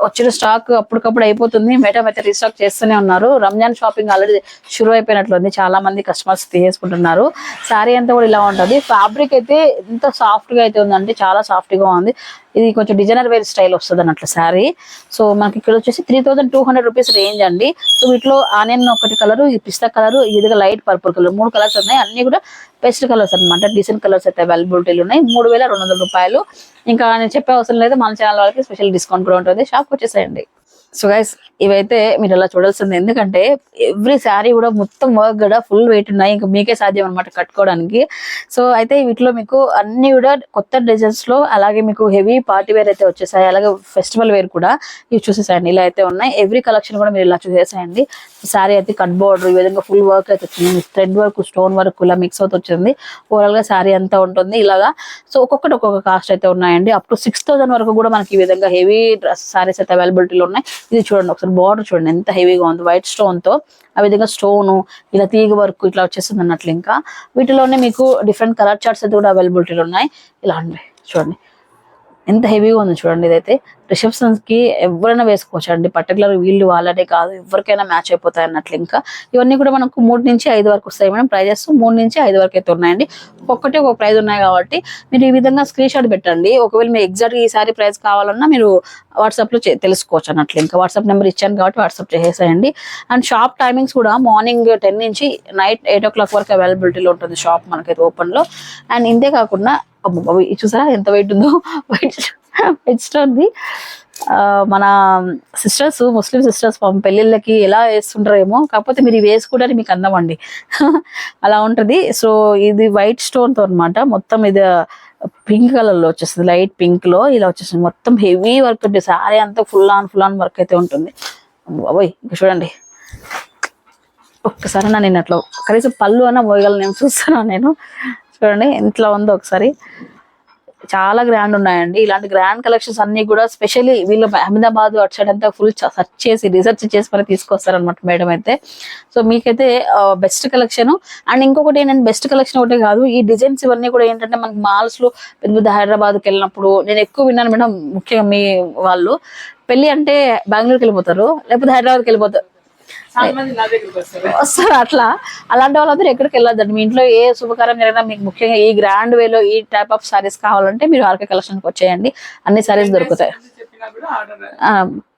వచ్చిన స్టాక్ అప్పటికప్పుడు అయిపోతుంది. మేడం అయితే రీస్టాక్ చేస్తూనే ఉన్నారు. రంజాన్ షాపింగ్ ఆల్రెడీ షురు అయిపోయినట్లుంది చాలా మంది కస్టమర్స్ తీసేసుకుంటున్నారు. శారీ అంతా కూడా ఇలా ఉంటుంది. ఫ్యాబ్రిక్ అయితే ఎంత సాఫ్ట్గా అయితే ఉందంటే చాలా సాఫ్ట్గా ఉంది. ఇది కొంచెం డిజైనర్ వేర్ స్టైల్ వస్తుంది అన్నట్లు శారీ సో మనకి ఇక్కడ వచ్చేసి three thousand two hundred rupees range అండి. సో వీటిలో ఆనియన్ ఒకటి కలర్ ఈ పిస్తా కలర్ ఇదిగా లైట్ పర్పుల్ కలర్ మూడు కలర్స్ ఉన్నాయి. అన్ని కూడా బెస్ట్ కలర్స్ అన్నమాట. డీసెంట్ కలర్స్ అయితే అవైలబిలిటీలు ఉన్నాయి. మూడు వేల రెండు వందల రూపాయలు. ఇంకా నేను చెప్పే అవసరం లేదు. మన ఛానల్ వాళ్ళకి స్పెషల్ డిస్కౌంట్ కూడా ఉంటుంది. షాప్ వచ్చేసేయండి. సో గైస్ ఇవైతే మీరు అలా చూడాల్సింది. ఎందుకంటే ఎవ్రీ శారీ కూడా మొత్తం వర్క్ కూడా ఫుల్ వెయిట్ ఉన్నాయి. ఇంకా మీకే సాధ్యం అనమాట కట్టుకోవడానికి. సో అయితే వీటిలో మీకు అన్ని కూడా కొత్త డిజైన్స్లో అలాగే మీకు హెవీ పార్టీ వేర్ అయితే వచ్చేసాయి. అలాగే ఫెస్టివల్ వేర్ కూడా ఇవి చూసేసాయండి. ఇలా అయితే ఉన్నాయి. ఎవ్రీ కలెక్షన్ కూడా మీరు ఇలా చూసేసాయండి. శారీ అయితే కట్ బోర్డర్ ఈ విధంగా ఫుల్ వర్క్ అయితే వచ్చింది. థ్రెడ్ వర్క్ స్టోన్ వర్క్ ఇలా మిక్స్ అవుతూ వచ్చింది. ఓవరాల్గా శారీ అంతా ఉంటుంది. ఇలాగా. సో ఒక్కొక్కటి ఒక్కొక్క కాస్ట్ అయితే ఉన్నాయండి. అప్ టు సిక్స్ థౌసండ్ వరకు కూడా మనకి ఈ విధంగా హెవీ డ్రెస్ శారీస్ అయితే అవైలబిలిటీలో ఉన్నాయి. ఇది చూడండి ఒకసారి బార్డర్ చూడండి ఎంత హెవీగా ఉంది. వైట్ స్టోన్తో ఆ విధంగా స్టోన్ ఇలా తీగ వర్క్ ఇట్లా వచ్చేస్తుంది అన్నట్లు ఇంకా. వీటిలోనే మీకు డిఫరెంట్ కలర్ చార్ట్స్ అయితే కూడా అవైలబిలిటీలు ఉన్నాయి. ఇలా అండి చూడండి. ఎంత హెవీగా ఉంది చూడండి. ఇదైతే రిసెప్షన్స్కి ఎవరైనా వేసుకోవచ్చు అండి. పర్టికులర్ వీళ్ళు వాళ్ళనే కాదు ఎవరికైనా మ్యాచ్ అయిపోతాయి అన్నట్లు ఇంకా. ఇవన్నీ కూడా మనకు మూడు నుంచి ఐదు వరకు వస్తాయి మేడం. ప్రైజెస్ మూడు నుంచి ఐదు వరకు అయితే ఉన్నాయండి. ఒక్కొక్కటి ఒక ప్రైజ్ ఉన్నాయి కాబట్టి మీరు ఈ విధంగా స్క్రీన్ షాట్ పెట్టండి. ఒకవేళ మీకు ఎగ్జాక్ట్ ఈ ప్రైజ్ ప్రైస్ కావాలన్నా మీరు వాట్సాప్లో తెలుసుకోవచ్చు అన్నట్లు ఇంకా. వాట్సాప్ నెంబర్ ఇచ్చాను కాబట్టి వాట్సాప్ చేసేసేయండి అండ్ షాప్ టైమింగ్స్ కూడా మార్నింగ్ టెన్ నుంచి నైట్ ఎయిట్ ఓ క్లాక్ వరకు అవైలబిలిటీలో ఉంటుంది షాప్ మనకైతే ఓపెన్లో. అండ్ ఇంతే కాకుండా చూసారా? ఎంత వెయిట్ ఉందో? వెయిట్ వెయిట్ స్టోన్ది ఆ, మన సిస్టర్స్ ముస్లిం సిస్టర్స్ పాపం పెళ్ళిళ్ళకి ఎలా వేస్తుంటారేమో కాకపోతే మీరు ఇవి వేసుకోవడానికి మీకు అందమండి అలా ఉంటది. సో ఇది వైట్ స్టోన్తో అన్నమాట. మొత్తం ఇది పింక్ కలర్లో వచ్చేస్తుంది. లైట్ పింక్లో ఇలా వచ్చేస్తుంది. మొత్తం హెవీ వర్క్ ఉంటుంది సారీ అంతా full on full on work అయితే ఉంటుంది. బాబోయ్ ఇంకా చూడండి. ఒక్కసారి నా నేను అట్లా కనీసం పళ్ళు అన్న పోయగలను నేను చూస్తున్నాను నేను? చూడండి ఇంట్లో ఉందో ఒకసారి. చాలా గ్రాండ్ ఉన్నాయండి. ఇలాంటి గ్రాండ్ కలెక్షన్స్ అన్ని కూడా స్పెషల్లీ వీళ్ళు అహ్మదాబాద్ అటు సైడ్ అంతా ఫుల్ సర్చ్ చేసి రీసెర్చ్ చేసి మరి తీసుకొస్తారనమాట మేడం అయితే. సో మీకైతే బెస్ట్ కలెక్షన్ అండ్ ఇంకొకటి ఏంటంటే బెస్ట్ కలెక్షన్ ఒకటే కాదు ఈ డిజైన్స్ ఇవన్నీ కూడా ఏంటంటే మనకి మాల్స్లో పెద్ద పెద్ద హైదరాబాద్కి వెళ్ళినప్పుడు నేను ఎక్కువ విన్నాను మేడం ముఖ్యంగా మీ వాళ్ళు. పెళ్ళి అంటే బెంగళూరుకి వెళ్ళిపోతారు లేకపోతే హైదరాబాద్కి వెళ్ళిపోతారు వస్తారు. అట్లా. అలాంటి వాళ్ళందరూ ఎక్కడికి వెళ్ళొద్దండి. మీ ఇంట్లో ఏ శుభకార్యం జరిగినా మీకు ముఖ్యంగా ఈ గ్రాండ్ వేలో ఈ టైప్ ఆఫ్ సారీస్ కావాలంటే మీరు ఆర్కే కలెక్షన్కి వచ్చేయండి. అన్ని సారీస్ దొరుకుతాయి.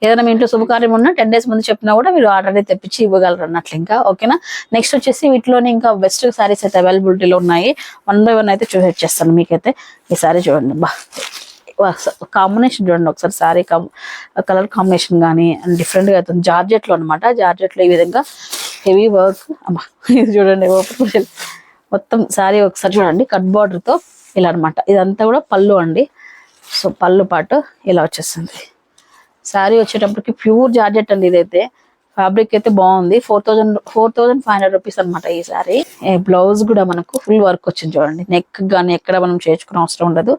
ఏదైనా మీ ఇంట్లో శుభకార్యం ఉన్నా టెన్ డేస్ ముందు చెప్పినా కూడా మీరు ఆర్డర్ తెప్పించి ఇవ్వగలరు అన్నట్లు ఇంకా ఓకేనా? నెక్స్ట్ వచ్చేసి వీటిలోనే ఇంకా బెస్ట్ సారీస్ అయితే అవైలబిలిటీలో ఉన్నాయి. వన్ బై వన్ అయితే చూసేస్తాను మీకైతే. ఈ సారీ చూడండి. బా. కాంబినేషన్ చూడండి ఒకసారి సారీ కలర్ కాంబినేషన్ కానీ డిఫరెంట్గా అవుతుంది. జార్జెట్లో అనమాట జార్జెట్లో ఈ విధంగా హెవీ వర్క్ ఇది చూడండి ఓపెన్ మొత్తం సారీ ఒకసారి చూడండి కట్ బార్డర్తో ఇలా అనమాట ఇదంతా కూడా పళ్ళు అండి. సో పళ్ళు పాటు ఇలా వచ్చేస్తుంది. శారీ వచ్చేటప్పటికి ప్యూర్ జార్జెట్ అండి ఇదైతే. ఫ్యాబ్రిక్ అయితే బాగుంది. Four thousand four thousand five hundred rupees అనమాట ఈ సారీ. బ్లౌజ్ కూడా మనకు ఫుల్ వర్క్ వచ్చింది చూడండి. నెక్ కానీ ఎక్కడ మనం చేర్చుకునే అవసరం ఉండదు.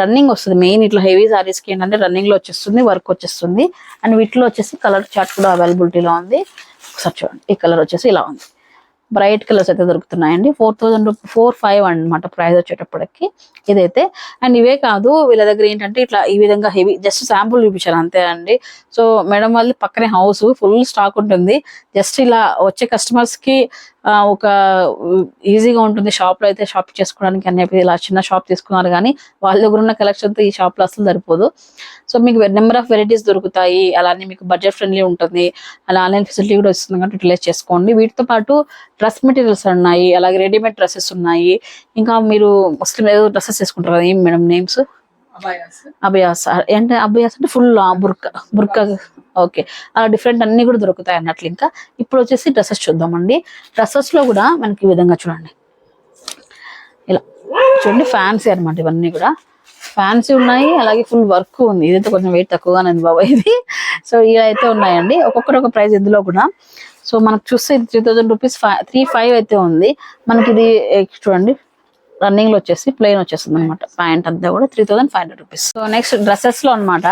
రన్నింగ్ వస్తుంది మెయిన్ ఇట్లా హెవీ సారీస్కి ఏంటంటే రన్నింగ్లో వచ్చేస్తుంది వర్క్ వచ్చేస్తుంది. అండ్ వీటిలో వచ్చేసి కలర్ చార్ట్ కూడా అవైలబిలిటీలో ఉంది. ఒకసారి చూడండి. ఈ కలర్ వచ్చేసి ఇలా ఉంది. బ్రైట్ కలర్స్ అయితే దొరుకుతున్నాయండి. ఫోర్ థౌసండ్ ఫోర్ ఫైవ్ అనమాట ప్రైస్ వచ్చేటప్పటికి ఇదైతే. అండ్ ఇవే కాదు వీళ్ళ దగ్గర ఏంటంటే ఇట్లా ఈ విధంగా హెవీ జస్ట్ శాంపుల్ చూపించారు అంతే అండి. సో మేడం వాళ్ళు పక్కనే హౌస్ ఫుల్ స్టాక్ ఉంటుంది. జస్ట్ ఇలా వచ్చే కస్టమర్స్కి ఒక ఈజీగా ఉంటుంది షాప్లో అయితే షాప్ చేసుకోవడానికి అని చెప్పి ఇలా చిన్న షాప్ తీసుకున్నారు కానీ వాళ్ళ దగ్గర ఉన్న కలెక్షన్తో ఈ షాప్లో అసలు సరిపోదు. సో మీకు నెంబర్ ఆఫ్ వెరైటీస్ దొరుకుతాయి అలానే మీకు బడ్జెట్ ఫ్రెండ్లీ ఉంటుంది అలా ఆన్లైన్ ఫెసిలిటీ కూడా వస్తుంది కాబట్టి యూటిలైజ్ చేసుకోండి. వీటితో పాటు డ్రెస్ మెటీరియల్స్ ఉన్నాయి అలాగే రెడీమేడ్ డ్రెస్సెస్ ఉన్నాయి. ఇంకా మీరు ముస్లిం ఏదో డ్రెస్సెస్ వేసుకుంటారు కదా ఏం మేడం నేమ్స్? అబాయాస్. అభయాస్ అంటే అభయాస్ అంటే ఫుల్ బుర్క బుర్క. ఓకే. అలా డిఫరెంట్ అన్ని కూడా దొరుకుతాయి అన్నట్లు ఇంకా. ఇప్పుడు వచ్చేసి డ్రెస్సెస్ చూద్దామండి. డ్రెస్సెస్లో కూడా మనకి ఈ విధంగా చూడండి. ఇలా చూడండి ఫ్యాన్సీ అన్నమాట ఇవన్నీ కూడా. ఫ్యాన్సీ ఉన్నాయి అలాగే ఫుల్ వర్క్ ఉంది. ఇదైతే కొంచెం వెయిట్ తక్కువగానే ఉంది బాబా ఇది. సో ఇలా అయితే ఉన్నాయండి. ఒక్కొక్కటి ఒక ప్రైస్ ఇందులో కూడా. సో మనకు చూస్తే three thousand rupees three five అయితే ఉంది. మనకి ఇది చూడండి. రన్నింగ్లో వచ్చేసి ప్లెయిన్ వచ్చేస్తుంది అనమాట ప్యాంట్ అంతా కూడా three thousand five hundred rupees so next డ్రెస్సెస్లో అన్నమాట.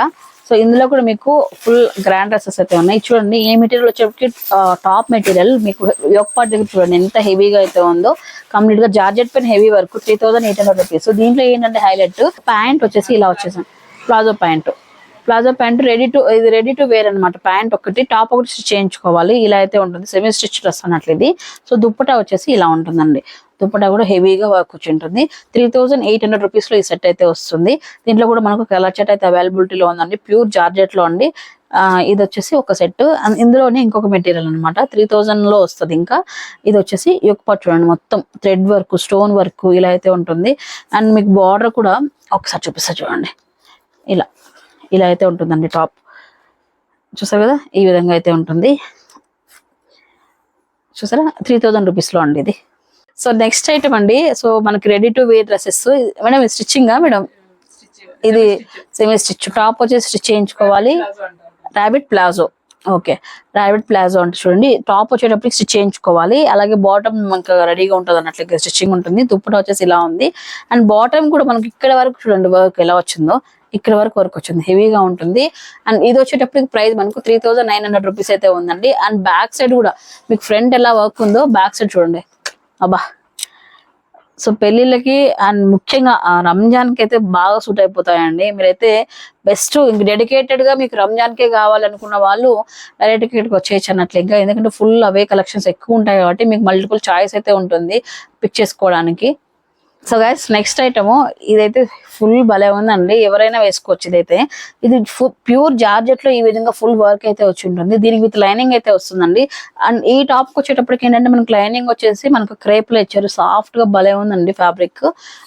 సో ఇందులో కూడా మీకు ఫుల్ గ్రాండ్ డ్రెస్సెస్ అయితే ఉన్నాయి. చూడండి ఏ మెటీరియల్ వచ్చేప్పటికి టాప్ మెటీరియల్ మీకు యోక్ పార్ట్ దగ్గర చూడండి ఎంత హెవీగా అయితే ఉందో. కంప్లీట్గా georgette pen heavy work three thousand eight hundred rupees so దీంట్లో ఏంటంటే హైలైట్ ప్యాంట్ వచ్చేసి ఇలా వచ్చేసాం palazzo pant. Palazzo pant ready to ఇది రెడీ టు వేర్ అనమాట ప్యాంట్ ఒకటి టాప్ ఒకటి స్టిచ్ చేయించుకోవాలి. ఇలా అయితే ఉంటుంది. సెమీ స్టిచ్ డ్రెస్ అన్నట్లు ఇది. సో దుప్పటా వచ్చేసి ఇలా ఉంటుందండి. దుప్పటా కూడా హెవీగా వర్క్ వచ్చి ఉంటుంది త్రీ థౌసండ్ ఎయిట్ హండ్రెడ్ రూపీస్లో ఈ సెట్ అయితే వస్తుంది. దీంట్లో కూడా మనకు కలర్ సెట్ అయితే అవైలబిలిటీలో ఉందండి. ప్యూర్ జార్జెట్లో అండి. ఇది వచ్చేసి ఒక సెట్. ఇందులోనే ఇంకొక మెటీరియల్ అనమాట త్రీ థౌజండ్లో వస్తుంది ఇంకా. ఇది వచ్చేసి యొక్క చూడండి మొత్తం. థ్రెడ్ వర్క్ స్టోన్ వర్క్ ఇలా అయితే ఉంటుంది. అండ్ మీకు బార్డర్ కూడా ఒకసారి చూపిస్తా చూడండి. ఇలా. ఇలా అయితే ఉంటుందండి టాప్. చూసారు కదా? ఈ విధంగా అయితే ఉంటుంది. చూసారా? త్రీ థౌజండ్ రూపీస్లో అండి ఇది. సో నెక్స్ట్ ఐటమ్ అండి. సో మనకి ready to wear dresses madam స్టిచ్చింగా madam? ఇది సెమీ స్టిచ్ టాప్ వచ్చేసి స్టిచ్ చేయించుకోవాలి. Rabbit palazzo okay rabbit palazzo అంటే చూడండి. టాప్ వచ్చేటప్పటికి స్టిచ్ చేయించుకోవాలి. అలాగే బాటమ్ మనకు రెడీగా ఉంటుంది అన్నట్లు స్టిచ్చింగ్ ఉంటుంది. దుప్పట వచ్చేసి ఇలా ఉంది. అండ్ బాటమ్ కూడా మనకి ఇక్కడ వరకు చూడండి వర్క్ ఎలా వచ్చిందో. ఇక్కడ వరకు వర్క్ వచ్చింది. హెవీగా ఉంటుంది. అండ్ ఇది వచ్చేటప్పటికి ప్రైస్ మనకు three thousand nine hundred rupees అయితే ఉందండి. అండ్ బ్యాక్ సైడ్ కూడా మీకు ఫ్రంట్ ఎలా వర్క్ ఉందో బ్యాక్ సైడ్ చూడండి. అబ్బా. సో పెళ్ళిళ్ళకి అండ్ ముఖ్యంగా రంజాన్కి రంజాన్కి అయితే బాగా సూట్ అయిపోతాయండి. మీరైతే బెస్ట్ డెడికేటెడ్గా మీకు రంజాన్ కే కావాలనుకున్న వాళ్ళు డైరెక్ట్కి వచ్చేయచ్చు అన్నట్లు ఇంకా ఎందుకంటే ఫుల్ అవే కలెక్షన్స్ ఎక్కువ ఉంటాయి కాబట్టి మీకు మల్టిపుల్ చాయిస్ అయితే ఉంటుంది పిక్ చేసుకోవడానికి. సో గైస్ నెక్స్ట్ ఐటమ్ ఇదైతే ఫుల్ భలే ఉందండి. ఎవరైనా వేసుకోవచ్చు ఇదైతే. ఇది ప్యూర్ జార్జెట్లో ఈ విధంగా ఫుల్ వర్క్ అయితే వచ్చి ఉంటుంది. దీనికి విత్ లైనింగ్ అయితే వస్తుందండి. అండ్ ఈ టాప్కి వచ్చేటప్పటికి ఏంటంటే మనకి లైనింగ్ వచ్చేసి మనకు క్రేప్లో ఇచ్చారు. సాఫ్ట్గా భలే ఉందండి ఫ్యాబ్రిక్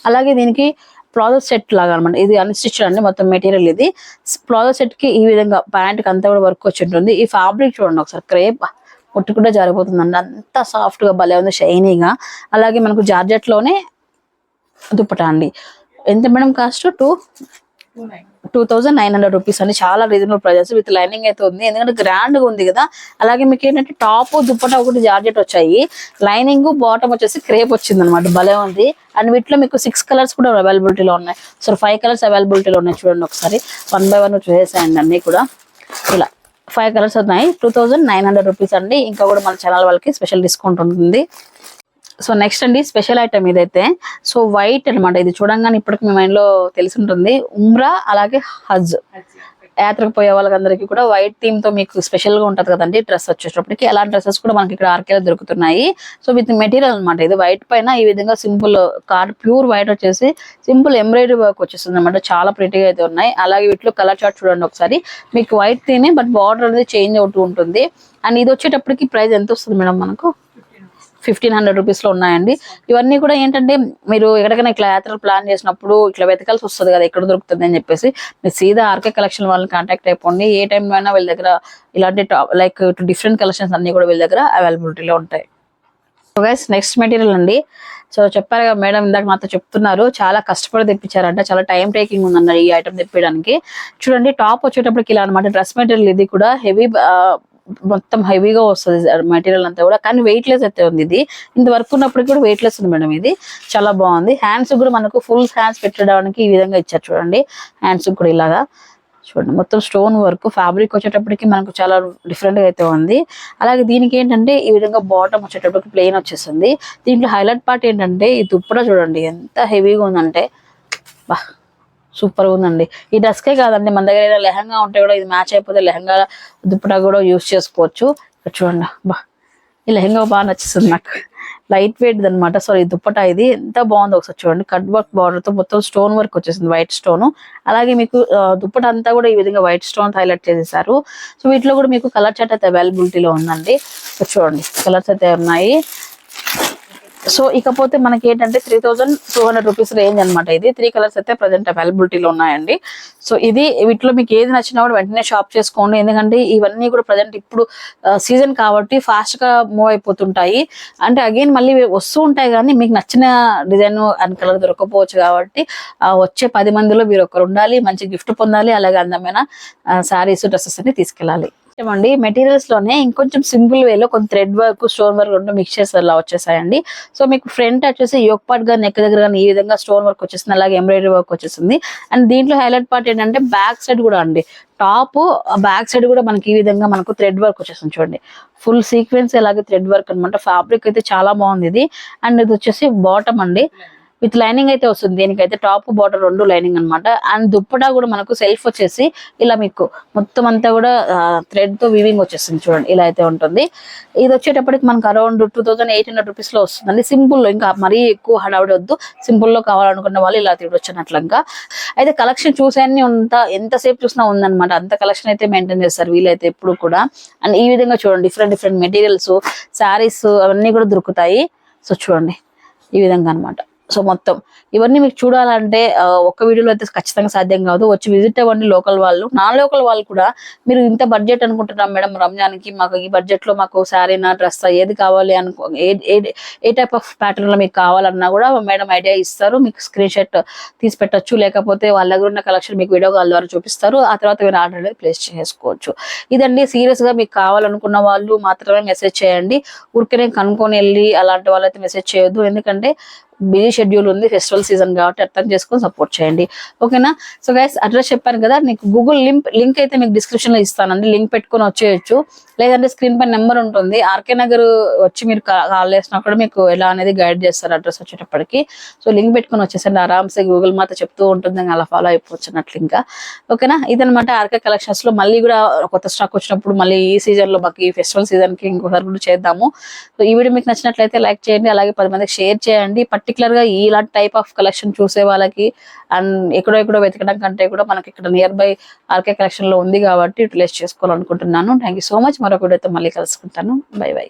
అలాగే దీనికి ప్లాజో సెట్ లాగా అనమాట. ఇది అన్స్టిచ్డ్ అండి మొత్తం మెటీరియల్ ఇది. ప్లాజో సెట్కి ఈ విధంగా ప్యాంట్కి అంతా కూడా వర్క్ వచ్చి ఉంటుంది. ఈ ఫ్యాబ్రిక్ చూడండి ఒకసారి. క్రేప్ ముట్టుకుంటే జారిపోతుందండి. అంత సాఫ్ట్గా భలే ఉంది షైనీగా అలాగే మనకు జార్జెట్లోనే దుప్పటా అండి. ఎంత madam cost two two thousand nine hundred rupees అండి. చాలా రీజనబుల్ ప్రైజెస్ విత్ లైనింగ్ అయితే ఉంది. ఎందుకంటే గ్రాండ్గా ఉంది కదా. అలాగే మీకు ఏంటంటే టాప్ దుప్పటా ఒకటి జార్జెట్ వచ్చాయి. లైనింగ్ బాటమ్ వచ్చేసి క్రేప్ వచ్చింది అనమాట భలే ఉంది. అండ్ వీటిలో మీకు సిక్స్ కలర్స్ కూడా అవైలబిలిటీలో ఉన్నాయి. సో ఫైవ్ కలర్స్ అవైలబిలిటీలో ఉన్నాయి చూడండి ఒకసారి. వన్ బై వన్ చూసేసాయండి అన్ని కూడా. ఇలా ఫైవ్ కలర్స్ ఉన్నాయి. Two thousand nine hundred rupees అండి. ఇంకా కూడా మన ఛానల్ వాళ్ళకి స్పెషల్ డిస్కౌంట్ ఉంటుంది. సో నెక్స్ట్ అండి స్పెషల్ ఐటమ్ ఇదైతే సో వైట్ అన్నమాట ఇది చూడంగానే ఇప్పటికి మీ మైండ్లో తెలిసి ఉంటుంది ఉమ్రా అలాగే హజ్. యాత్రకు పోయే వాళ్ళకందరికీ కూడా వైట్ థీమ్తో మీకు స్పెషల్గా ఉంటది కదండి డ్రెస్ వచ్చేటప్పటికి. అలాంటి డ్రెస్సెస్ కూడా మనకి ఇక్కడ ఆర్కేలో దొరుకుతున్నాయి. సో విత్ మెటీరియల్ అన్నమాట ఇది. వైట్ పైన ఈ విధంగా సింపుల్ కార్ ప్యూర్ వైట్ వచ్చేసి సింపుల్ ఎంబ్రాయిడరీ వర్క్ వచ్చేస్తుంది అనమాట చాలా ప్రిటీగా అయితే ఉన్నాయి. అలాగే వీటిలో కలర్ చార్ట్ చూడండి ఒకసారి. మీకు వైట్ థీమ్ బట్ బార్డర్ అనేది చేంజ్ అవుతూ ఉంటుంది. అండ్ ఇది వచ్చేటప్పటికి ప్రైస్ ఎంత వస్తుంది మేడం మనకు? ఫిఫ్టీన్ హండ్రెడ్ రూపీస్లో ఉన్నాయండి. ఇవన్నీ కూడా ఏంటంటే మీరు ఎక్కడికైనా ఇట్లా యాత్రలు ప్లాన్ చేసినప్పుడు ఇట్లా వెతకాల్సి వస్తుంది కదా ఎక్కడ దొరుకుతుంది అని చెప్పేసి మీరు సీదా ఆర్కే కలెక్షన్ వాళ్ళని కాంటాక్ట్ అయిపోండి. ఏ టైంలో అయినా వీళ్ళ దగ్గర ఇలాంటి టాప్ లైక్ డిఫరెంట్ కలెక్షన్స్ అన్ని కూడా వీళ్ళ దగ్గర అవైలబిలిటీలో ఉంటాయి. గైస్ నెక్స్ట్ మెటీరియల్ అండి. సో చెప్పారు కదా మేడం ఇందాక నాతో చెప్తున్నారు. చాలా కష్టపడి తెప్పించారంట. చాలా టైం టేకింగ్ ఉందన్న ఈ ఐటమ్ తెప్పించడానికి. చూడండి టాప్ వచ్చేటప్పటికి ఇలా అనమాట డ్రెస్ మెటీరియల్ ఇది కూడా హెవీ మొత్తం హెవీగా వస్తుంది మెటీరియల్ అంతా కూడా. కానీ వెయిట్ లెస్ అయితే ఉంది ఇది. ఇంత వర్క్ ఉన్నప్పటికి కూడా వెయిట్ లెస్ ఉంది మేడం ఇది. చాలా బాగుంది. హ్యాండ్స్ కూడా మనకు ఫుల్ హ్యాండ్స్ పెట్టడానికి ఈ విధంగా ఇచ్చారు చూడండి. హ్యాండ్స్ కూడా ఇలాగా. చూడండి మొత్తం స్టోన్ వర్క్ ఫ్యాబ్రిక్ వచ్చేటప్పటికి మనకు చాలా డిఫరెంట్గా అయితే ఉంది. అలాగే దీనికి ఏంటంటే ఈ విధంగా బాటమ్ వచ్చేటప్పటికి ప్లెయిన్ వచ్చేస్తుంది. దీంట్లో హైలైట్ పార్ట్ ఏంటంటే ఈ దుప్పట చూడండి ఎంత హెవీగా ఉందంటే. బా సూపర్ ఉందండి. ఈ డ్రెస్కే కాదండి మన దగ్గర ఏదైనా లెహంగా ఉంటే కూడా ఇది మ్యాచ్ అయిపోతే లెహంగా దుప్పటా కూడా యూస్ చేసుకోవచ్చు. చూడండి బా ఈ లెహంగా బాగా నచ్చుతుంది నాకు. లైట్ వెయిట్ అనమాట సో దుప్పటా ఇది ఎంత బాగుందో ఒకసారి చూడండి. కట్ వర్క్ బార్డర్తో మొత్తం స్టోన్ వర్క్ వచ్చేసింది వైట్ స్టోన్ అలాగే మీకు దుప్పట అంతా కూడా ఈ విధంగా వైట్ స్టోన్ హైలైట్ చేసేసారు. సో వీటిలో కూడా మీకు కలర్ చాట్ అయితే అవైలబిలిటీలో ఉందండి. చూడండి కలర్స్ అయితే ఉన్నాయి. సో ఇకపోతే మనకి ఏంటంటే three thousand two hundred rupees range అనమాట ఇది. త్రీ కలర్స్ అయితే ప్రజెంట్ అవైలబిలిటీలో ఉన్నాయండి. సో ఇది వీటిలో మీకు ఏది నచ్చినా కూడా వెంటనే షాప్ చేసుకోండి. ఎందుకంటే ఇవన్నీ కూడా ప్రజెంట్ ఇప్పుడు సీజన్ కాబట్టి ఫాస్ట్గా మూవ్ అయిపోతుంటాయి. అంటే అగైన్ మళ్ళీ వస్తూ ఉంటాయి కానీ మీకు నచ్చిన డిజైన్ అండ్ కలర్ దొరకపోవచ్చు కాబట్టి వచ్చే పది మందిలో మీరు ఒకరు ఉండాలి మంచి గిఫ్ట్ పొందాలి అలాగే అందమైన శారీస్ డ్రెస్సెస్ అన్ని తీసుకెళ్ళాలి. అండి మెటీరియల్స్లోనే ఇంకొంచెం సింపుల్ వేలో కొంచెం థ్రెడ్ వర్క్ స్టోన్ వర్క్ రెండు మిక్చర్స్ అలా వచ్చేసాయండి. సో మీకు ఫ్రంట్ వచ్చేసి యోక్ పార్ట్గా నెక్ దగ్గర కానీ ఈ విధంగా స్టోన్ వర్క్ వచ్చేసింది. అలాగే ఎంబ్రాయిడరీ వర్క్ వచ్చేసింది. అండ్ దీంట్లో హైలైట్ పార్ట్ ఏంటంటే బ్యాక్ సైడ్ కూడా అండి. టాప్ బ్యాక్ సైడ్ కూడా మనకి ఈ విధంగా మనకు థ్రెడ్ వర్క్ వచ్చేసింది చూడండి. ఫుల్ సీక్వెన్స్ అలాగే థ్రెడ్ వర్క్ అన్నమాట. ఫ్యాబ్రిక్ అయితే చాలా బాగుంది ఇది. అండ్ ఇది వచ్చేసి బాటమ్ అండి. విత్ లైనింగ్ అయితే వస్తుంది. దీనికైతే టాప్ బార్డర్ రెండు లైనింగ్ అన్నమాట. అండ్ దుప్పటా కూడా మనకు సెల్ఫ్ వచ్చేసి ఇలా మీకు మొత్తం అంతా కూడా థ్రెడ్తో వీవింగ్ వచ్చేస్తుంది చూడండి. ఇలా అయితే ఉంటుంది. ఇది వచ్చేటప్పటికి మనకు around two thousand eight hundred రూపీస్లో వస్తుందండి. సింపుల్లో ఇంకా మరీ ఎక్కువ హడావిడి వద్దు. సింపుల్లో కావాలనుకున్న వాళ్ళు ఇలా తిరగొచ్చినట్లుగా అయితే కలెక్షన్ చూసేన్ని అంత ఎంతసేపు చూసినా ఉందన్నమాట. అంత కలెక్షన్ అయితే మెయింటైన్ చేస్తారు వీలైతే ఎప్పుడు కూడా. అండ్ ఈ విధంగా చూడండి డిఫరెంట్ డిఫరెంట్ మెటీరియల్స్ శారీస్ అవన్నీ కూడా దొరుకుతాయి. సో చూడండి ఈ విధంగా అన్నమాట. సో మొత్తం ఇవన్నీ మీకు చూడాలంటే ఒక్క వీడియోలో అయితే ఖచ్చితంగా సాధ్యం కాదు. వచ్చి విజిట్ అవ్వండి లోకల్ వాళ్ళు. నాన్ లోకల్ వాళ్ళు కూడా మీరు ఇంత బడ్జెట్ అనుకుంటున్నాం మేడం రంజాన్కి మాకు ఈ బడ్జెట్లో మాకు శారీనా డ్రెస్ ఏది కావాలి అనుకో ఏ- ఏ- టైప్ ఆఫ్ ప్యాటర్న్లో మీకు కావాలన్నా కూడా మేడం ఐడియా ఇస్తారు. మీకు స్క్రీన్ షాట్ తీసి పెట్టొచ్చు. లేకపోతే వాళ్ళ దగ్గర ఉన్న కలెక్షన్ మీకు వీడియో కాల్ ద్వారా చూపిస్తారు. ఆ తర్వాత మీరు ఆర్డర్ అనేది ప్లేస్ చేసుకోవచ్చు. ఇదండి సీరియస్గా మీకు కావాలనుకున్న వాళ్ళు మాత్రమే మెసేజ్ చేయండి. ఊరికనే కనుక్కొని వెళ్ళి అలాంటి వాళ్ళైతే మెసేజ్ చేయొద్దు. ఎందుకంటే బిజీ షెడ్యూల్ ఉంది ఫెస్టివల్ సీజన్ కాబట్టి అర్థం చేసుకొని సపోర్ట్ చేయండి. ఓకేనా? సో గైస్ అడ్రస్ చెప్పాను కదా నీకు గూగుల్ లింక్ లింక్ అయితే మీకు డిస్క్రిప్షన్లో ఇస్తానండి. లింక్ పెట్టుకొని వచ్చేయచ్చు. లేదంటే స్క్రీన్ పై నెంబర్ ఉంటుంది. ఆర్కే నగర్ వచ్చి మీరు కాల్ చేసినా కూడా మీకు ఎలా అనేది గైడ్ చేస్తారు అడ్రస్ వచ్చేటప్పటికి. సో లింక్ పెట్టుకొని వచ్చేసండి. ఆరామ్సే గూగుల్ మాత చెప్తూ ఉంటుంది. అలా ఫాలో అయిపోవచ్చు అన్నట్లు ఇంకా. ఓకేనా? ఇదనమాట ఆర్కే కలెక్షన్స్లో. మళ్ళీ కూడా కొత్త స్టాక్ వచ్చినప్పుడు మళ్ళీ ఈ సీజన్లో మాకు ఈ ఫెస్టివల్ సీజన్కి ఇంకోసారి కూడా చేద్దాము. సో ఈ వీడియో మీకు నచ్చినట్లయితే లైక్ చేయండి. అలాగే పది మందికి షేర్ చేయండి. పర్టికులర్గా ఇలాంటి టైప్ ఆఫ్ కలెక్షన్ చూసే వాళ్ళకి అండ్ ఎక్కడో ఎక్కడో వెతకడం కంటే కూడా మనకి ఇక్కడ నియర్ బై ఆర్కే కలెక్షన్లో ఉంది కాబట్టి యూటిలైజ్ చేసుకోవాలనుకుంటున్నాను. థ్యాంక్ యూ సో మచ్ మరొక వీడియోతో మళ్ళీ కలుసుకుంటాను. By by